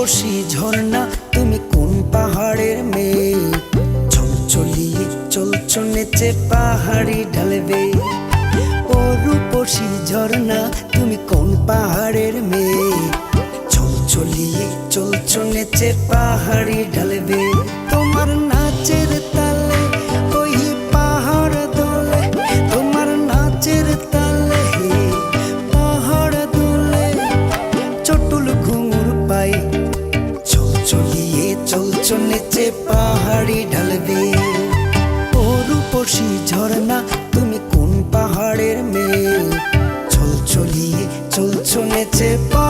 রূপসী ঝর্ণা, তুমি কোন পাহাড়ের মেয়ে? চলিয়ে চলছ নেচে পাহাড়ি ঢালবে। ও রূপসী ঝর্ণা, তুমি কোন পাহাড়ের মেয়ে? চলিয়ে চলছ নেচে পাহাড়ি ঢালবে। নিচে পাহাড়ি ঢালবে। ও পশি ঝর্ণা তুমি কোন পাহাড়ের মেয়ে? চলছলিয়ে চলছ নেচে পাহাড়